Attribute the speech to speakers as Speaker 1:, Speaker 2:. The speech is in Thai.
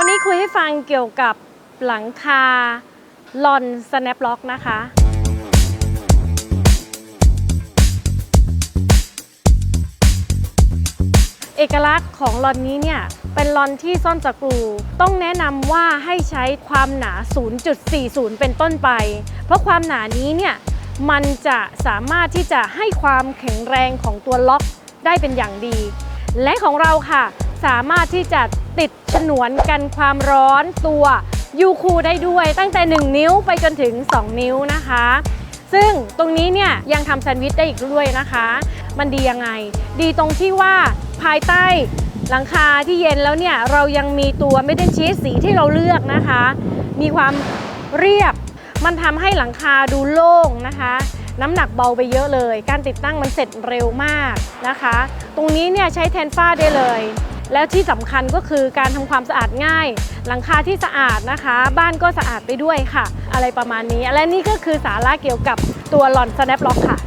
Speaker 1: วันนี้คุยให้ฟังเกี่ยวกับหลังคาลอน snap lock นะคะ เอกลักษณ์ของลอนนี้เนี่ย เป็นลอนที่ซ่อนสกรู ต้องแนะนำว่าให้ใช้ความหนา 0.40 เป็นต้นไป เพราะความหนานี้เนี่ย มันจะสามารถที่จะให้ความแข็งแรงของตัวล็อกได้เป็นอย่างดี และของเราค่ะ สามารถที่จะติดฉนวนกันความร้อนตัวยูคูได้ด้วยตั้งแต่ 1 นิ้วไปจนถึง 2 นิ้วนะคะ ซึ่งตรงนี้เนี่ยยังทำแซนด์วิชได้อีกด้วยนะคะ มันดียังไง ดีตรงที่ว่าภายใต้หลังคาที่เย็นแล้วเนี่ย เรายังมีตัวเมด n นชีสสีที่เราเลือกนะคะ มีความเรียบมันทำให้หลังคาดูโล่งนะคะ น้ำหนักเบาไปเยอะเลย การติดตั้งมันเสร็จเร็วมากนะคะ ตรงนี้เนี่ยใช้แทนฝ้าได้เลย แล้วที่สำคัญก็คือการทำความสะอาดง่าย หลังคาที่สะอาดนะคะ บ้านก็สะอาดไปด้วยค่ะ อะไรประมาณนี้ และนี่ก็คือสาระเกี่ยวกับตัวหลอน snap lock ค่ะ